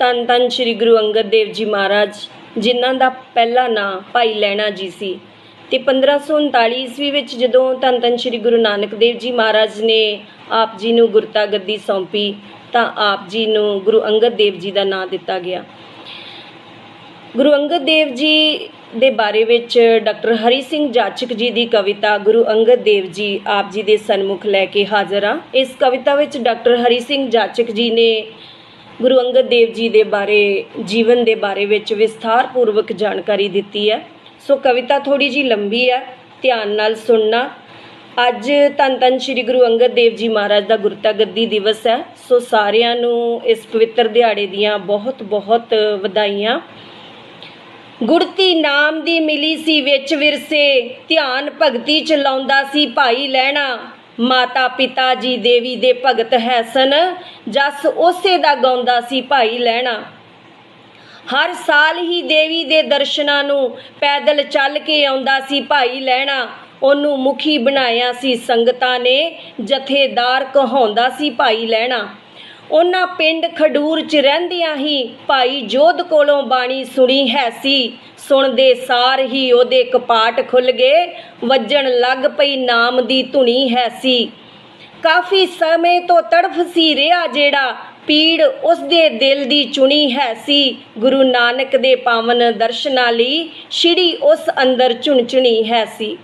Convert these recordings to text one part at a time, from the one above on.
ਧੰਨ ਧੰਨ ਸ੍ਰੀ ਗੁਰੂ ਅੰਗਦ ਦੇਵ ਜੀ ਮਹਾਰਾਜ, ਜਿਨ੍ਹਾਂ ਦਾ ਪਹਿਲਾ ਨਾਂ ਭਾਈ ਲੈਣਾ ਜੀ ਸੀ। ਤੇ 1539 ਈਸਵੀ ਵਿੱਚ ਜਦੋਂ ਧੰਨ ਧੰਨ ਸ੍ਰੀ ਗੁਰੂ ਨਾਨਕ ਦੇਵ ਜੀ ਮਹਾਰਾਜ ਨੇ ਆਪ ਜੀ ਨੂੰ ਗੁਰਤਾ ਗੱਦੀ ਸੌਂਪੀ, ਤਾਂ ਆਪ ਜੀ ਨੂੰ ਗੁਰੂ ਅੰਗਦ ਦੇਵ ਜੀ ਦਾ ਨਾਂ ਦਿੱਤਾ ਗਿਆ। ਗੁਰੂ ਅੰਗਦ ਦੇਵ ਜੀ ਦੇ ਬਾਰੇ ਵਿੱਚ ਡਾਕਟਰ ਹਰੀ ਸਿੰਘ ਜਾਚਕ ਜੀ ਦੀ ਕਵਿਤਾ ਗੁਰੂ ਅੰਗਦ ਦੇਵ ਜੀ ਆਪ ਜੀ ਦੇ ਸਨਮੁਖ ਲੈ ਕੇ ਹਾਜ਼ਰ ਹਾਂ ਇਸ ਕਵਿਤਾ ਵਿੱਚ ਡਾਕਟਰ ਹਰੀ ਸਿੰਘ ਜਾਚਕ ਜੀ ਨੇ ਗੁਰੂ ਅੰਗਦ ਦੇਵ ਜੀ ਦੇ ਬਾਰੇ, ਜੀਵਨ ਦੇ ਬਾਰੇ ਵਿੱਚ ਵਿਸਥਾਰ ਪੂਰਵਕ ਜਾਣਕਾਰੀ ਦਿੱਤੀ ਹੈ। ਸੋ ਕਵਿਤਾ ਥੋੜੀ ਜੀ ਲੰਬੀ ਹੈ, ਧਿਆਨ ਨਾਲ ਸੁਣਨਾ। ਅੱਜ ਧੰਨ ਧੰਨ ਸ੍ਰੀ ਗੁਰੂ ਅੰਗਦ ਦੇਵ ਜੀ ਮਹਾਰਾਜ ਦਾ ਗੁਰਤਾ ਗੱਦੀ ਦਿਵਸ ਹੈ। ਸੋ ਸਾਰਿਆਂ ਨੂੰ ਇਸ ਪਵਿੱਤਰ ਦਿਹਾੜੇ ਦੀਆਂ ਬਹੁਤ ਬਹੁਤ ਵਧਾਈਆਂ ਗੁੜਤੀ ਨਾਮ ਦੀ ਮਿਲੀ ਸੀ ਵਿੱਚ ਵਿਰਸੇ, ਧਿਆਨ ਭਗਤੀ ਚ ਲਾਉਂਦਾ ਸੀ ਭਾਈ ਲੈਣਾ ਮਾਤਾ ਪਿਤਾ ਜੀ ਦੇਵੀ ਦੇ ਭਗਤ ਹੈ ਸਨ। ਜਸ ਉਸੇ ਦਾ ਗਾਉਂਦਾ ਸੀ ਭਾਈ ਲੈਣਾ ਹਰ ਸਾਲ ਹੀ ਦੇਵੀ ਦੇ ਦਰਸ਼ਨਾਂ ਨੂੰ ਪੈਦਲ ਚੱਲ ਕੇ ਆਉਂਦਾ ਸੀ ਭਾਈ ਲੈਣਾ ਉਹਨੂੰ ਮੁਖੀ ਬਣਾਇਆ ਸੀ ਸੰਗਤਾਂ ਨੇ। ਜਥੇਦਾਰ ਕਹਾਉਂਦਾ ਸੀ ਭਾਈ ਲੈਣਾ ਉਹਨਾਂ ਪਿੰਡ ਖਡੂਰ ਚ ਰਹਿੰਦਿਆਂ ਹੀ ਭਾਈ ਜੋਧ ਕੋਲੋਂ ਬਾਣੀ ਸੁਣੀ ਹੈ ਸੀ। ਸੁਣਦੇ ਸਾਰ ਹੀ ਉਹਦੇ ਕਪਾਟ ਖੁੱਲ ਗਏ। ਵੱਜਣ ਲੱਗ ਪਈ ਨਾਮ ਦੀ ਧੁਨੀ ਹੈ ਸੀ। ਕਾਫੀ ਸਮੇਂ ਤੋਂ ਤੜਫ ਸੀ ਰਿਹਾ ਜਿਹੜਾ। ਪੀੜ ਉਸ ਦੇ ਦਿਲ ਦੀ ਚੁਣੀ ਹੈ ਸੀ। ਗੁਰੂ ਨਾਨਕ ਦੇ ਪਾਵਨ ਦਰਸ਼ਨਾਂ ਲਈ ਸ਼ਿੜੀ ਉਸ ਅੰਦਰ ਝੁਣਝੁਣੀ ਹੈ ਸੀ।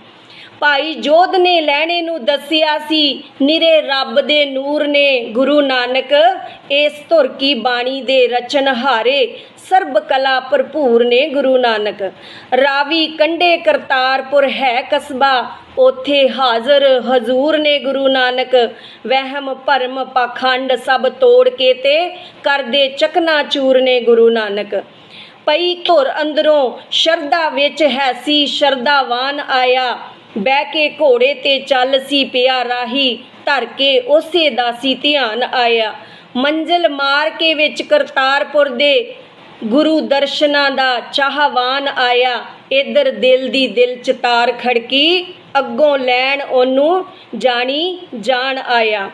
ਭਾਈ ਜੋਧ ਨੇ ਲੈਣੇ ਨੂੰ ਦੱਸਿਆ ਸੀ, ਨਿਰੇ ਰੱਬ ਦੇ ਨੂਰ ਨੇ ਗੁਰੂ ਨਾਨਕ, ਇਸ ਧੁਰ ਕੀ ਬਾਣੀ ਦੇ ਰਚਨ ਹਾਰੇ, ਸਰਬ ਕਲਾ ਭਰਪੂਰ ਨੇ ਗੁਰੂ ਨਾਨਕ। ਰਾਵੀ ਕੰਡੇ ਕਰਤਾਰਪੁਰ ਹੈ ਕਸਬਾ, ਉਥੇ ਹਾਜ਼ਰ ਹਜ਼ੂਰ ਨੇ ਗੁਰੂ ਨਾਨਕ। ਵਹਿਮ ਭਰਮ ਪਾਖੰਡ ਸਭ ਤੋੜ ਕੇ ਤੇ ਕਰਦੇ ਚਕਨਾ ਚੂਰ ਨੇ ਗੁਰੂ ਨਾਨਕ। ਪਈ ਧੁਰ ਅੰਦਰੋਂ ਸ਼ਰਧਾ ਵਿੱਚ ਹੈ ਸੀ, ਸ਼ਰਧਾਵਾਨ ਆਇਆ। ਬਹਿ ਕੇ ਘੋੜੇ ਤੇ ਚੱਲ ਸੀ ਪਿਆ ਰਾਹੀ, ਧਰ ਕੇ ਉਸੇ ਦਾ ਸੀ ਧਿਆਨ ਆਇਆ। ਮੰਜ਼ਲ ਮਾਰ ਕੇ ਵਿੱਚ ਕਰਤਾਰਪੁਰ ਦੇ ਗੁਰੂ ਦਰਸ਼ਨਾਂ ਦਾ ਚਾਹਵਾਨ ਆਇਆ। ਇਧਰ ਦਿਲ ਦੀ ਦਿਲ ਚ ਤਾਰ ਖੜਕੀ, ਅੱਗੋਂ ਲੈਣ ਉਹਨੂੰ ਜਾਣੀ ਜਾਣ ਆਇਆ।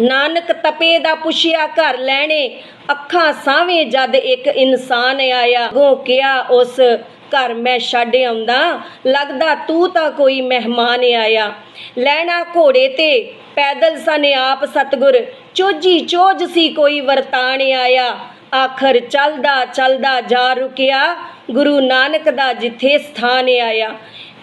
ਨਾਨਕ ਤਪੇ ਦਾ ਪੁੱਛਿਆ ਘਰ ਲੈਣੇ, ਅੱਖਾਂ ਸਾਵੇਂ ਜਦ ਇੱਕ ਇਨਸਾਨ ਆਇਆ। ਗੋ ਕਿਹਾ ਉਸ ਘਰ ਮੈਂ ਛੱਡ ਆਉਂਦਾ, ਲੱਗਦਾ ਤੂੰ ਤਾਂ ਕੋਈ ਮਹਿਮਾਨ ਆਇਆ। ਲੈਣਾ ਘੋੜੇ ਤੇ, ਪੈਦਲ ਸਨ ਆਪ ਸਤਗੁਰ, ਚੋਜੀ ਚੋਜ ਸੀ ਕੋਈ ਵਰਤਾਣ ਆਇਆ। ਆਖਰ ਚੱਲਦਾ ਚੱਲਦਾ ਜਾ ਰੁਕਿਆ, ਗੁਰੂ ਨਾਨਕ ਦਾ ਜਿੱਥੇ ਸਥਾਨ ਆਇਆ।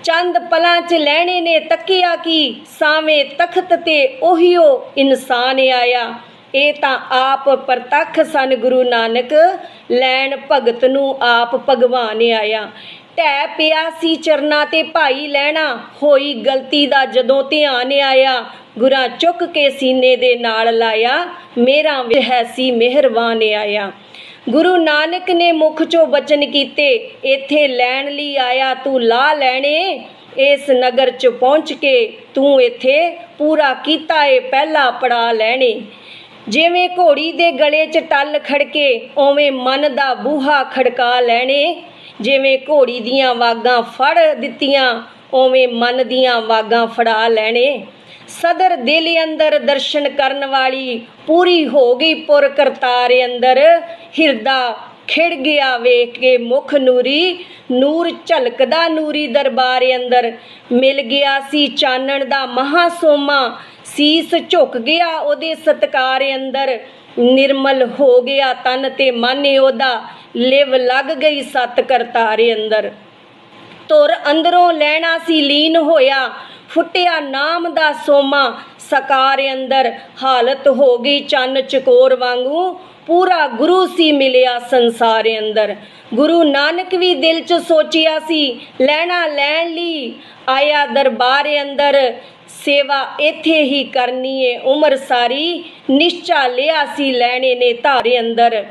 ਚੰਦ ਪਲਾਂ ਚ ਲੈਣੇ ਨੇ ਤੱਕਿਆ ਕੀ, ਸਾਵੇਂ ਤਖਤ ਤੇ ਉਹੀਓ ਇਨਸਾਨ ਆਇਆ। ਇਹ ਤਾਂ ਆਪ ਪ੍ਰਤੱਖ ਸਨ ਗੁਰੂ ਨਾਨਕ, ਲੈਣ ਭਗਤ ਨੂੰ ਆਪ ਭਗਵਾਨ ਆਇਆ। ਢਹਿ ਪਿਆ ਸੀ ਚਰਨਾ ਤੇ ਭਾਈ ਲੈਣਾ ਹੋਈ ਗਲਤੀ ਦਾ ਜਦੋਂ ਧਿਆਨ ਆਇਆ, ਗੁਰਾਂ ਚੁੱਕ ਕੇ ਸੀਨੇ ਦੇ ਨਾਲ ਲਾਇਆ, ਮੇਰਾ ਵਿੱਚ ਮਿਹਰਬਾਨ ਆਇਆ। ਗੁਰੂ ਨਾਨਕ ਨੇ ਮੁਖ ਚੋਂ ਬਚਨ ਕੀਤੇ, ਇੱਥੇ ਲੈਣ ਲਈ ਆਇਆ ਤੂੰ ਲਾ ਲੈਣੇ, ਇਸ ਨਗਰ ਚ ਪਹੁੰਚ ਕੇ ਤੂੰ ਇੱਥੇ ਪੂਰਾ ਕੀਤਾ ਏ, ਪਹਿਲਾ ਪੜਾ ਲੈਣੇ। ਜਿਵੇਂ ਘੋੜੀ ਦੇ ਗਲੇ 'ਚ ਟੱਲ ਖੜਕੇ ਓਵੇਂ ਮਨ ਦਾ ਬੂਹਾ ਖੜਕਾ ਲੈਣੇ। ਜਿਵੇਂ ਘੋੜੀ ਦੀਆਂ ਵਾਗਾਂ ਫੜ ਦਿੱਤੀਆਂ ਓਵੇਂ ਮਨ ਦੀਆਂ ਵਾਗਾਂ ਫੜਾ ਲੈਣੇ। ਸਦਰ ਦਿਲ ਅੰਦਰ ਦਰਸ਼ਨ ਕਰਨ ਵਾਲੀ, ਪੂਰੀ ਹੋ ਗਈ ਪੁਰ ਕਰਤਾਰ ਅੰਦਰ। ਹਿਰਦਾ ਖਿੜ ਗਿਆ ਵੇਖ ਕੇ ਮੁਖ ਨੂਰੀ, ਨੂਰ ਝਲਕਦਾ ਨੂਰੀ ਦਰਬਾਰ ਅੰਦਰ। ਮਿਲ ਗਿਆ ਸੀ ਚਾਨਣ ਦਾ ਮਹਾ ਸੋਮਾ ਸੀਸ ਝੁਕ ਗਿਆ ਉਹਦੇ ਸਤਕਾਰ ਅੰਦਰ, ਨਿਰਮਲ ਹੋ ਗਿਆ ਤਨ ਤੇ ਮਨ ਉਹਦਾ, ਲਿਵ ਲੱਗ ਗਈ ਸਤ ਕਰਤਾਰੇ ਅੰਦਰ। ਤੁਰ ਅੰਦਰੋਂ ਲੈਣਾ ਸੀ ਲੀਨ ਹੋਇਆ, ਫੁੱਟਿਆ ਨਾਮ ਦਾ ਸੋਮਾ, ਸਕਾਰ ਅੰਦਰ ਹਾਲਤ ਹੋ ਗਈ ਚੰਨ ਚਕੋਰ ਵਾਂਗੂ ਪੂਰਾ ਗੁਰੂ ਸੀ ਮਿਲਿਆ ਸੰਸਾਰ ਅੰਦਰ। ਗੁਰੂ ਨਾਨਕ ਵੀ ਦਿਲ 'ਚ ਸੋਚਿਆ ਸੀ, ਲੈਣਾ ਲੈਣ ਲਈ। ਆਇਆ ਦਰਬਾਰ ਅੰਦਰ, ਸੇਵਾ ਇੱਥੇ ਹੀ ਕਰਨੀ ਏ। ਉਮਰ ਸਾਰੀ ਨਿਸ਼ਚਾ ਲਿਆ ਸੀ ਲੈਣੇ ਨੇ ਧਾਰੇ ਅੰਦਰ।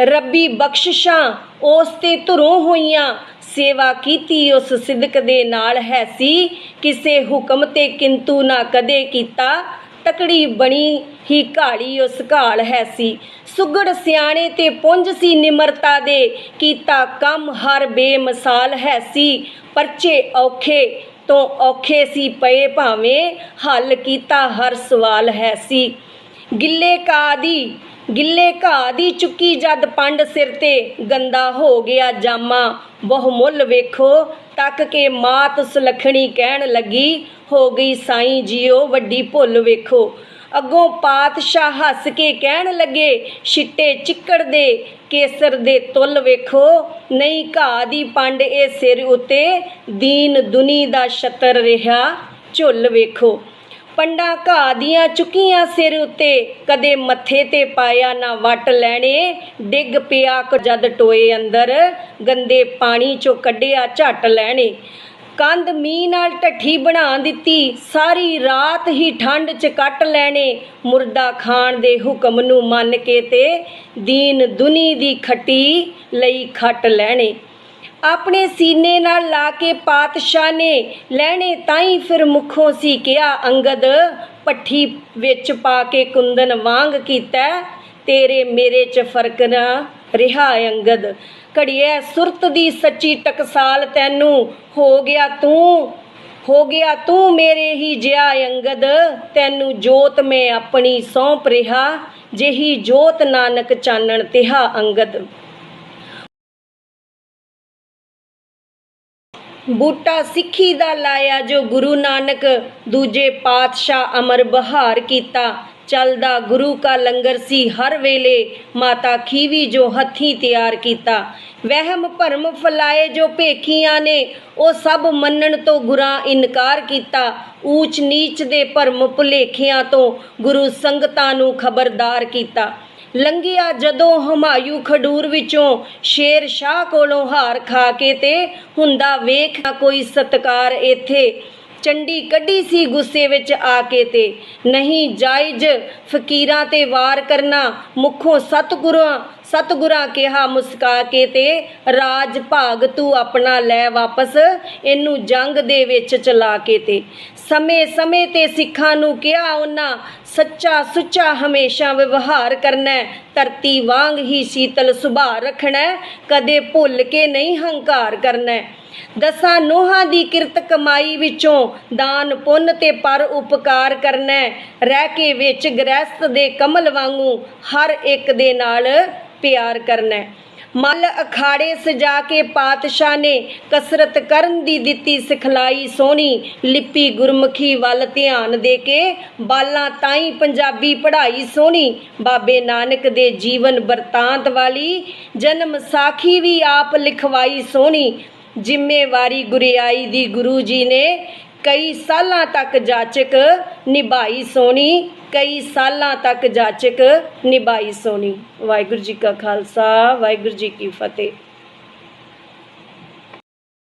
ਰੱਬੀ ਬਖਸ਼ਿਸ਼ਾਂ ਉਸ ਤੇ ਧੁਰੋਂ ਹੋਈਆਂ। ਸੇਵਾ ਕੀਤੀ ਉਸ ਸਿਦਕ ਦੇ ਨਾਲ ਹੈ ਸੀ। ਕਿਸੇ ਹੁਕਮ ਤੇ ਕਿੰਤੂ ਨਾ ਕਦੇ ਕੀਤਾ। ਤਕੜੀ ਬਣੀ ਹੀ ਘਾਲੀ ਉਸ ਘਾਲ ਹੈ ਸੀ। ਸੁਗੜ ਸਿਆਣੇ ਤੇ ਪੁੰਜ ਸੀ ਨਿਮਰਤਾ ਦੇ। ਕੀਤਾ ਕੰਮ ਹਰ ਬੇਮਿਸਾਲ ਹੈ ਸੀ। ਪਰਚੇ ਔਖੇ ਤੋਂ ਔਖੇ ਸੀ ਪਏ ਭਾਵੇਂ ਹੱਲ ਕੀਤਾ ਹਰ ਸਵਾਲ ਹੈ ਸੀ। ਗਿੱਲੇ ਕਾਦੀ ਗਿੱਲੇ ਘਾਹ ਦੀ ਚੁੱਕੀ ਜਦ ਪੰਡ ਸਿਰ ਤੇ ਗੰਦਾ ਹੋ ਗਿਆ ਜਾਮਾ। ਬਹੁ ਮੁੱਲ ਵੇਖੋ ਤੱਕ ਕੇ ਮਾਤ ਸੁਲਖਣੀ ਕਹਿਣ ਲੱਗੀ ਹੋ ਗਈ ਸਾਈਂ ਜੀਓ, ਵੱਡੀ ਭੁੱਲ ਵੇਖੋ। ਅੱਗੋਂ ਪਾਤਸ਼ਾਹ ਹੱਸ ਕੇ ਕਹਿਣ ਲੱਗੇ, ਛਿੱਟੇ ਚਿੱਕੜ ਦੇ ਕੇਸਰ ਦੇ ਤੁੱਲ ਵੇਖੋ। ਨਹੀਂ ਘਾਹ ਦੀ ਪੰਡ ਇਹ ਸਿਰ ਉਤੇ, ਦੀਨ ਦੁਨੀ ਦਾ ਛਤਰ ਰਿਹਾ, ਝੁੱਲ ਵੇਖੋ। ਪੰਡਾ ਘਾਹ ਦੀਆਂ ਚੁੱਕੀਆਂ ਸਿਰ ਉੱਤੇ, ਕਦੇ ਮੱਥੇ ਤੇ ਪਾਇਆ ਨਾ ਵੱਟ ਲੈਣੇ, ਡਿੱਗ ਪਿਆ ਕ ਜਦ ਟੋਏ ਅੰਦਰ, ਗੰਦੇ ਪਾਣੀ ਚੋਂ ਕੱਢਿਆ ਝੱਟ ਲੈਣੇ। ਕੰਧ ਮੀਂਹ ਨਾਲ ਢੱਠੀ ਬਣਾ ਦਿੱਤੀ। ਸਾਰੀ ਰਾਤ ਹੀ ਠੰਡ 'ਚ ਕੱਟ ਲੈਣੇ। ਮੁਰਦਾ ਖਾਣ ਦੇ ਹੁਕਮ ਨੂੰ ਮੰਨ ਕੇ ਤੇ ਦੀਨ ਦੁਨੀ ਦੀ ਖੱਟੀ ਲਈ ਖੱਟ ਲੈਣੇ। ਆਪਣੇ ਸੀਨੇ ਨਾਲ ਲਾ ਕੇ ਪਾਤਸ਼ਾਹ ਨੇ ਲੈਣੇ ਤਾਈ ਫਿਰ ਮੁਖੋਂ ਸੀ ਕਿਹਾ, ਅੰਗਦ, ਪੱਠੀ ਵਿੱਚ ਪਾ ਕੇ ਕੁੰਦਨ ਵਾਂਗ ਕੀਤਾ, ਤੇਰੇ ਮੇਰੇ ਚ ਫ਼ਰਕ ਨਾ ਰਿਹਾ ਅੰਗਦ ਘੜੀਏ ਸੁਰਤ ਦੀ ਸੱਚੀ ਟਕਸਾਲ ਤੈਨੂੰ, ਹੋ ਗਿਆ ਤੂੰ, ਹੋ ਗਿਆ ਤੂੰ ਮੇਰੇ ਹੀ ਜਿਆ ਅੰਗਦ, ਤੈਨੂੰ ਜੋਤ ਮੈਂ ਆਪਣੀ ਸੌਂਪ ਰਿਹਾ, ਜਿਹੀ ਜੋਤ ਨਾਨਕ ਚਾਨਣ ਤਿਹਾ ਅੰਗਦ। ਬੂਟਾ ਸਿੱਖੀ ਦਾ ਲਾਇਆ ਜੋ ਗੁਰੂ ਨਾਨਕ, ਦੂਜੇ ਪਾਤਸ਼ਾਹ ਅਮਰ ਬਹਾਰ ਕੀਤਾ ਚੱਲਦਾ ਗੁਰੂ ਕਾ ਲੰਗਰ ਸੀ ਹਰ ਵੇਲੇ। ਮਾਤਾ ਖੀਵੀ ਜੋ ਹੱਥੀਂ ਤਿਆਰ ਕੀਤਾ। ਵਹਿਮ ਭਰਮ ਫਲਾਏ ਜੋ ਭੇਖੀਆਂ ਨੇ, ਉਹ ਸਭ ਮੰਨਣ ਤੋਂ ਗੁਰਾਂ ਇਨਕਾਰ ਕੀਤਾ। ਊਚ ਨੀਚ ਦੇ ਭਰਮ ਭੁਲੇਖਿਆਂ ਤੋਂ ਗੁਰੂ ਸੰਗਤਾਂ ਨੂੰ ਖਬਰਦਾਰ ਕੀਤਾ। ਲੰਘਿਆ ਜਦੋਂ ਹਮਾਯੂ ਖਡੂਰ ਵਿੱਚੋਂ ਸ਼ੇਰ ਸ਼ਾਹ ਕੋਲੋਂ ਹਾਰ ਖਾ ਕੇ ਤੇ ਹੁੰਦਾ ਵੇਖ ਕੋਈ ਸਤਕਾਰ ਇੱਥੇ। ਚੰਡੀ ਕੱਢੀ ਸੀ ਗੁੱਸੇ ਵਿੱਚ ਆ ਕੇ ਤੇ, ਨਹੀਂ ਜਾਇਜ਼ ਫਕੀਰਾਂ ਤੇ ਵਾਰ ਕਰਨਾ। ਮੁਖੋਂ ਸਤਿਗੁਰਾਂ ਸਤਿਗੁਰਾਂ ਕਿਹਾ ਮੁਸਕਾ ਕੇ ਤੇ, ਰਾਜ ਭਾਗ ਤੂੰ ਆਪਣਾ ਲੈ ਵਾਪਸ, ਇਹਨੂੰ ਜੰਗ ਦੇ ਵਿੱਚ ਚਲਾ ਕੇ ਤੇ। ਸਮੇਂ ਸਮੇਂ ਤੇ ਸਿੱਖਾਂ ਨੂੰ ਕਿਹਾ ਉਹਨਾਂ, ਸੱਚਾ ਸੁੱਚਾ ਹਮੇਸ਼ਾ ਵਿਵਹਾਰ ਕਰਨਾ ਧਰਤੀ ਵਾਂਗ ਹੀ ਸ਼ੀਤਲ ਸੁਭਾਅ ਰੱਖਣਾ, ਕਦੇ ਭੁੱਲ ਕੇ ਨਹੀਂ ਹੰਕਾਰ ਕਰਨਾ। ਦਸਾਂ ਨੋਹਾਂ ਦੀ ਕਿਰਤ ਕਮਾਈ ਵਿੱਚੋਂ ਦਾਨ, ਪੁੰਨ ਤੇ ਪਰ ਉਪਕਾਰ ਕਰਨਾ। ਰਹਿ ਕੇ ਵਿੱਚ ਗ੍ਰਸਤ ਦੇ ਕਮਲ ਵਾਂਗੂ ਹਰ ਇੱਕ ਦੇ ਨਾਲ ਪਿਆਰ ਕਰਨਾ। ਮਲ ਅਖਾੜੇ ਸਜਾ ਕੇ ਪਾਤਸ਼ਾਹ ਨੇ ਕਸਰਤ ਕਰਨ ਦੀ ਦਿੱਤੀ ਸਿਖਲਾਈ ਸੋਹਣੀ। ਲਿਪੀ ਗੁਰਮੁਖੀ ਵੱਲ ਧਿਆਨ ਦੇ ਕੇ ਬਾਲਾਂ ਤਾਈ ਪੰਜਾਬੀ ਪੜ੍ਹਾਈ ਸੋਹਣੀ। ਬਾਬੇ ਨਾਨਕ ਦੇ ਜੀਵਨ ਵਰਤਾਂਤ ਵਾਲੀ ਜਨਮ ਸਾਖੀ ਵੀ ਆਪ ਲਿਖਵਾਈ ਸੋਹਣੀ। ਜ਼ਿੰਮੇਵਾਰੀ ਗੁਰਿਆਈ ਦੀ ਗੁਰੂ ਜੀ ਨੇ ਕਈ ਸਾਲਾਂ ਤੱਕ ਜਾਚਕ ਨਿਭਾਈ ਸੋਹਣੀ, ਕਈ ਸਾਲਾਂ ਤੱਕ ਜਾਚਕ ਨਿਭਾਈ ਸੋਹਣੀ। ਵਾਹਿਗੁਰੂ ਜੀ ਕਾ ਖਾਲਸਾ, ਵਾਹਿਗੁਰੂ ਜੀ ਕੀ ਫਤਿਹ।